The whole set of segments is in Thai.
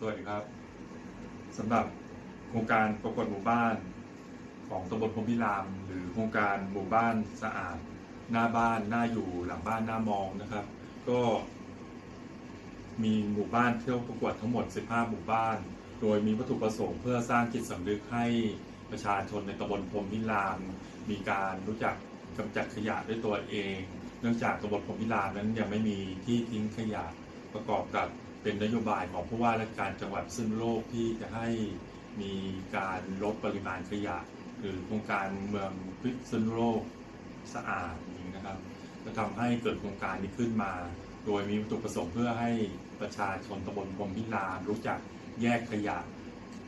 สวัสดีครับสำหรับโครงการประกวดหมู่บ้านของตำบลพรมพิราม หรือโครงการหมู่บ้านสะอาด หน้าบ้านหน้าอยู่หลังบ้านหน้ามองนะครับ ก็ มีหมู่บ้านเที่ยวประกวดทั้งหมด 15 หมู่บ้าน โดยมีวัตถุประสงค์เพื่อสร้างจิตสำนึกให้ประชาชนในตำบลพรมพิราม มีการรู้จักกำจัดขยะด้วยตัวเอง เนื่องจากตำบลพรมพิรามนั้นยังไม่มีที่ทิ้งขยะประกอบกับ เป็นนโยบายของผู้ว่าราชการจังหวัดซึ่งโลกที่จะให้มีการลดปริมาณขยะคือโครงการเมืองพิษณุโลกสะอาดนี้นะครับจะทำให้เกิดโครงการนี้ขึ้นมา โดยมีวัตถุประสงค์เพื่อให้ประชาชนตำบลพรมพิรามรู้จักแยกขยะ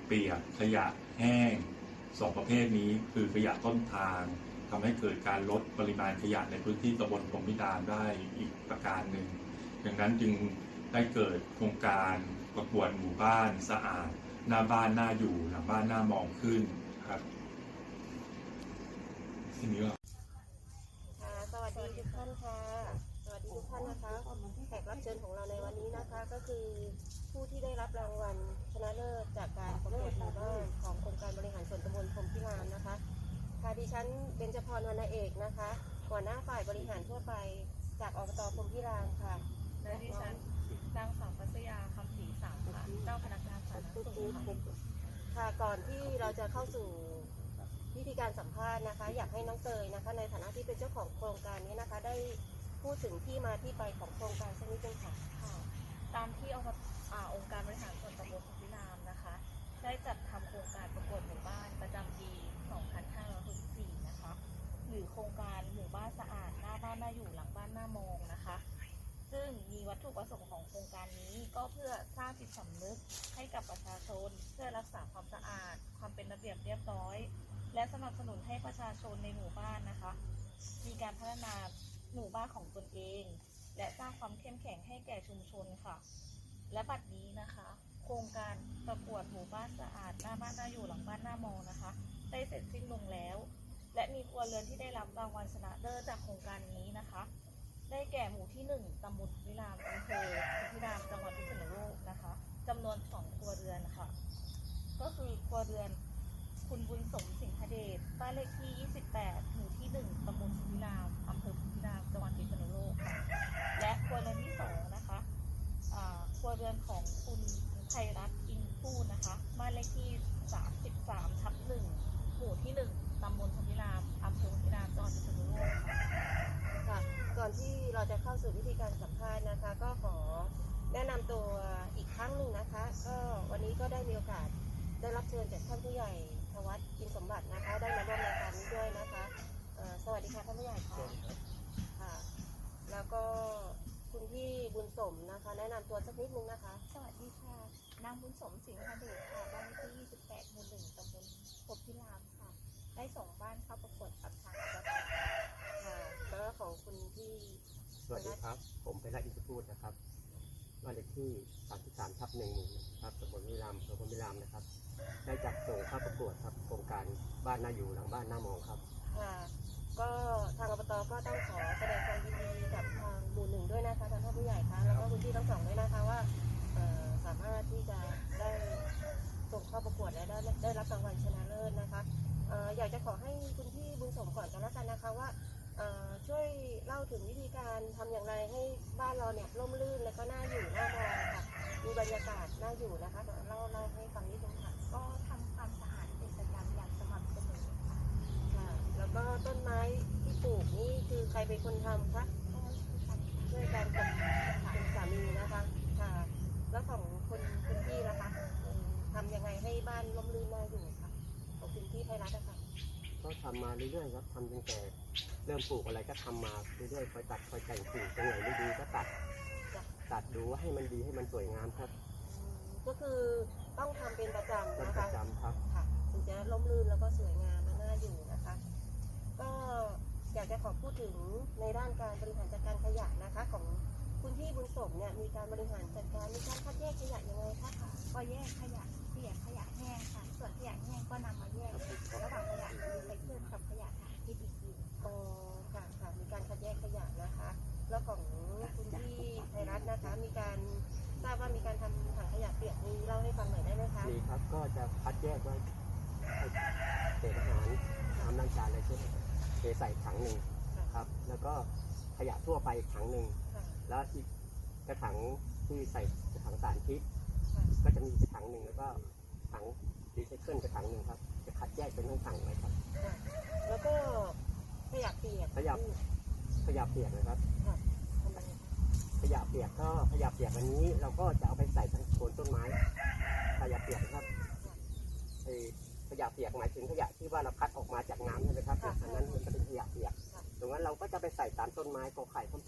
เปียกขยะแห้งสองประเภทนี้คือขยะต้นทางทำให้เกิดการลดปริมาณขยะในพื้นที่ตำบลพรมพิรามได้อีกประการหนึ่งดังนั้นจึง ได้เกิดโครงการประกวดหมู่บ้านสะอาด หน้าบ้านหน้าอยู่หลังบ้านหน้ามองขึ้นครับทีนี้ก็ค่ะสวัสดีทุกท่านค่ะ สวัสดีทุกท่านนะคะแขกรับเชิญของเราในวันนี้นะคะก็คือผู้ที่ได้รับรางวัลชนะเลิศจากการประกวดหมู่บ้านขององค์การบริหารส่วนตำบลพรหมพิรามนะคะค่ะดิฉันเบญจพรวรรณเอกนะคะหัวหน้าฝ่ายบริหารทั่วไปจากอบตพรหมพิรามค่ะและดิฉัน นางสาวพัชยาคำศรีสามค่ะ เจ้าพนักงานสาธารณสุขค่ะค่ะก่อนที่เราจะเข้าสู่วิธีการสัมภาษณ์นะคะ อยากให้น้องเตยนะคะ ในฐานะที่เป็นเจ้าของโครงการนี้นะคะ ได้พูดถึงที่มาที่ไปของโครงการสักนิดนึงค่ะค่ะ ตามที่องค์อ่าองค์การบริหารส่วนตำบลพุทธิรามนะคะ ได้จัดทำโครงการประกวดหมู่บ้านประจำปี 2564 นะคะ หรือโครงการหมู่บ้าน ถุประสงค์ของโครงการนี้ก็เพื่อสร้างจิตสำนึกให้กับประชาชน เพื่อรักษาความสะอาด ความเป็นระเบียบเรียบร้อย และสนับสนุนให้ประชาชนในหมู่บ้านนะคะ มีการพัฒนาหมู่บ้านของตนเอง และสร้างความเข้มแข็งให้แก่ชุมชนค่ะ และบัดนี้นะคะ โครงการประกวดหมู่บ้านสะอาดหน้าบ้านหน้าอยู่หลังบ้านหน้ามองนะคะ ได้เสร็จสิ้นลงแล้ว และมีครัวเรือนที่ได้รับรางวัลชนะเลิศจากโครงการนี้นะคะ ได้แก่หมู่ที่หนึ่งตำบลวิรามอำเภอพิรามจังหวัดพิษณุโลกนะคะจำนวนสองครัวเรือนค่ะ ก็คือครัวเรือนคุณบุญสมสิงหเดชบ้านเลขที่ 28 หมู่ที่ 1ตำบลพิรามอำเภอพิรามจังหวัดพิษณุโลกค่ะ และครัวเรือนที่ 2 นะคะอ่าครัวเรือนของคุณไทยรัตน์อินพูดนะคะ บ้านเลขที่ 33 ทับ 1 หมู่ที่ 1 ตำบลพิรามอำเภอพิราม จังหวัดพิษณุโลกค่ะ ค่ะ ก่อนที่เราจะเข้าสู่วิธี การสัมภาษณ์นะคะ ก็ขอแนะนำตัวอีกครั้งหนึ่งนะคะ ก็วันนี้ก็ได้มีโอกาสได้รับเชิญจากท่านผู้ใหญ่ธวัฒน์อินสมบัตินะคะ ได้มาร่วมรายการนี้ด้วยนะคะเอ่อสวัสดีค่ะท่านผู้ใหญ่ค่ะค่ะ แล้วก็คุณพี่บุญสมนะคะ แนะนำตัวสักนิดนึงนะคะ สวัสดีค่ะ นางบุญสมสิงหเดชค่ะ บ้านเลขที่ 28 หมู่1ตำบลพบพิรามค่ะ ได้ส่งบ้านเข้าประกวดกับทางอบตค่ะแล้วก็ของคุณพี่ สวัสดีครับ ผมเป็นรัฐอินทพูดนะครับบ้านเลขที่ 33ทับหนึ่งนะครับตำบลวิรามอำเภอพลวิรามนะครับ ได้จัดส่งเข้าประกวดครับโครงการบ้านน่าอยู่หลังบ้านหน้ามองครับค่ะก็ทางอบตก็ต้องขอแสดงความยินดีกับทางหมู่หนึ่งด้วยนะคะทางท่านผู้ใหญ่คะแล้วก็คุณพี่ทั้งสองด้วยนะคะว่าสามารถที่จะได้ส่งเข้าประกวดและได้ได้รับรางวัลชนะเลิศนะคะเอ่ออยากจะขอให้คุณพี่บุญสมก่อนกันแล้วกันนะคะว่า การทำอย่างไรให้บ้านเราเนี่ยร่มรื่นและก็น่าอยู่น่ามองค่ะ มีบรรยากาศน่าอยู่นะคะเดี๋ยวเล่าเล่าให้ฟังนิดนึงค่ะ ก็ทำความสะอาดเป็นประจำอย่างสม่ำเสมอค่ะค่ะ แล้วก็ต้นไม้ที่ปลูกนี่คือใครเป็นคนทำคะก็คือการช่วยกันกับคุณสามีนะคะ ค่ะ แล้วของคุณคุณพี่ล่ะคะทำยังไงให้บ้านร่มรื่นน่าอยู่ค่ะของคุณพี่ไพรัตน์อะค่ะ ก็ทำมาเรื่อยๆครับทำตั้งแต่เริ่มปลูกอะไรก็ทำมาเรื่อยๆคอยตัดคอยแต่งกิ่งตรงไหนไม่ดีก็ตัดจ้ะตัดดูว่าให้มันดีให้มันสวยงามครับอืมก็คือต้องทำเป็นประจำเป็นนะปคะระจำครับ ค่ะถึงจะร่มรื่นแล้วก็สวยงามและน่าอยู่นะคะ ก็อยากจะขอพูดถึงในด้านการบริหารจัดการขยะนะคะ ของคุณพี่บุญสมเนี่ยมีการบริหารจัดการมีการคัดแยกขยะยังไงคะ ก็แยกขยะเปียกขยะแห้งค่ะ ส่วนขยะแห้งก็นำมาแยกระหว่างขยะรีไซเคิลกับขยะถ่านพิษอีกทีอ๋อค่ะค่ะมีการคัดแยกขยะนะคะ แล้วของคุณพี่ไทยรัฐนะคะ มีการทราบว่ามีการทำถังขยะเปียกนี้เล่าให้ฟังหน่อยได้ไหมคะ มีครับก็จะคัดแยกไว้เศษอาหารน้ำล้างจานอะไรพวกนี้เทใส่ถังหนึ่งครับ แล้วก็ขยะทั่วไปถังหนึ่งแล้วอีกกระถางที่ใส่กระถางสารพิษก็จะมี ถางหนึ่งแล้วก็ถังรีไซเคิลกระถางหนึ่งครับ จะคัดแยกเป็นทั้งถังไว้ครับค่ะแล้วก็ขยะเปียกขยะขยะเปียกนะครับทำไมขยะเปียกก็ขยะเปียกอันนี้ เราก็จะเอาไปใส่ทั้งโคนต้นไม้ขยะเปียกนะครับไอ้ขยะเปียกหมายถึงขยะที่ว่าเราคัดออกมาจากน้ำใช่ไหมครับอันนั้นมันจะเป็นขยะเปียกตรงนั้นเราก็จะไปใส่ตามต้นไม้กอไข่ต้นทำไผ่หวาน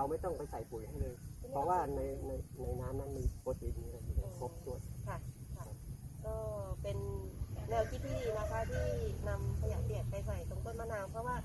เราไม่ต้องไปใส่ปุ๋ยให้เลย เพราะว่าในในในน้ำนั้นมีโปรตีนมีอะไรอยู่ครบถ้วนค่ะค่ะ ก็เป็นแนวคิดที่ดีนะคะที่นำขยะเปียกไปใส่ตรงต้นมะนาวเพราะว่า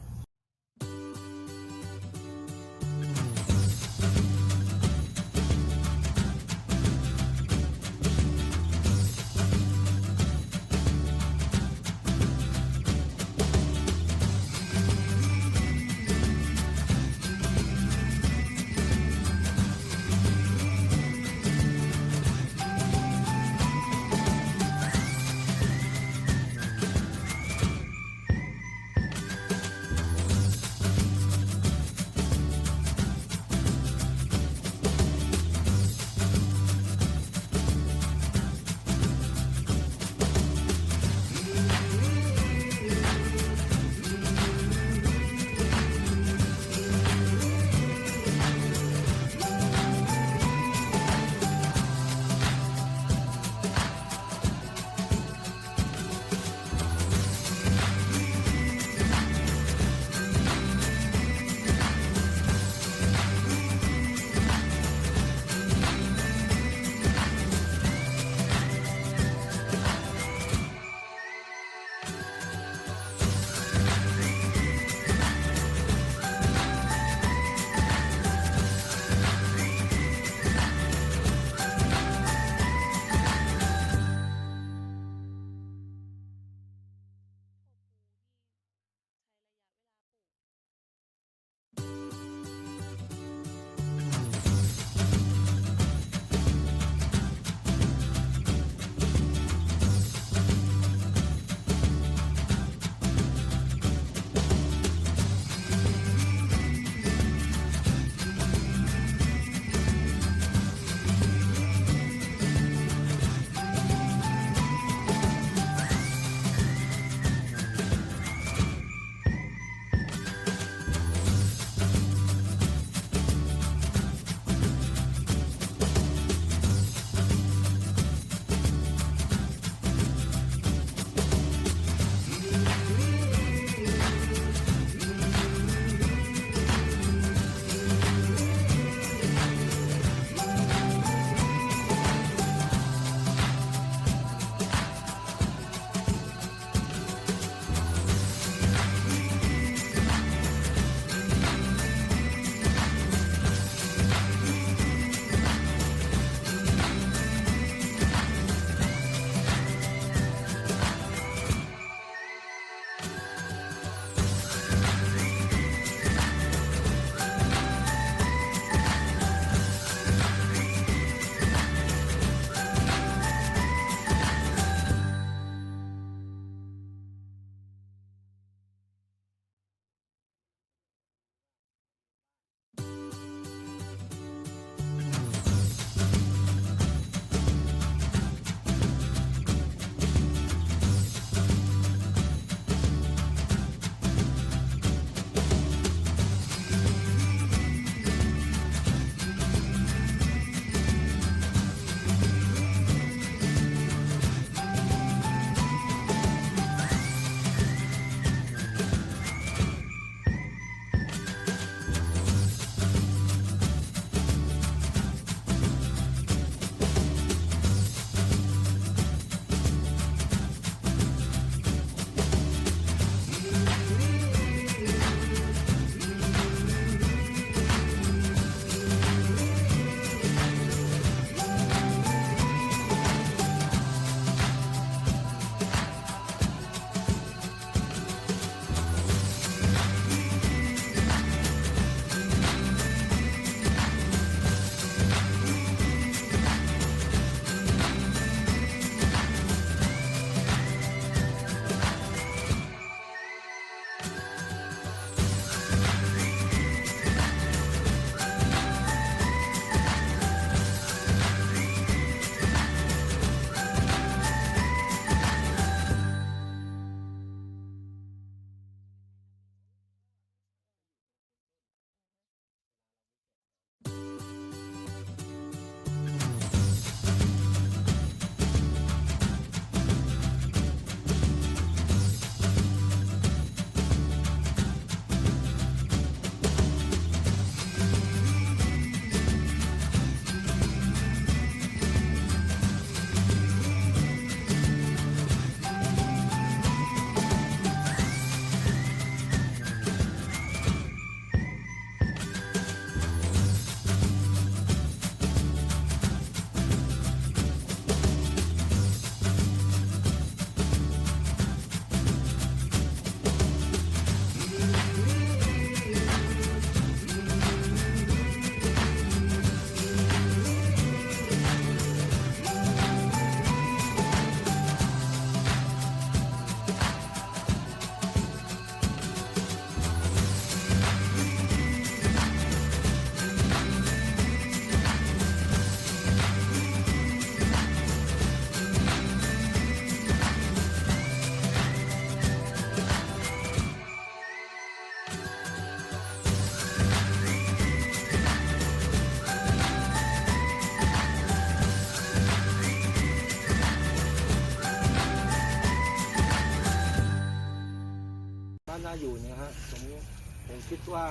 คิดว่า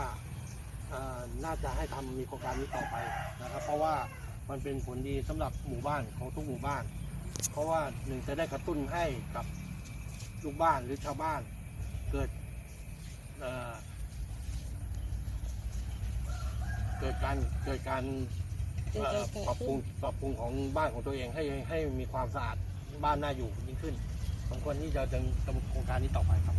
น่าจะให้ทำมีโครงการนี้ต่อไปนะครับ เพราะว่ามันเป็นผลดีสำหรับหมู่บ้านของทุกหมู่บ้าน เพราะว่าหนึ่งจะได้กระตุ้นให้กับลูกบ้านหรือชาวบ้าน เกิดเเกิดการเกิดการปรับปรุงปรับปรุงของบ้านของตัวเองให้ให้มีความสะอาดบ้านน่าอยู่ยิ่งขึ้นสมควรที่จะดำเนินโครงการนี้ต่อไปครับ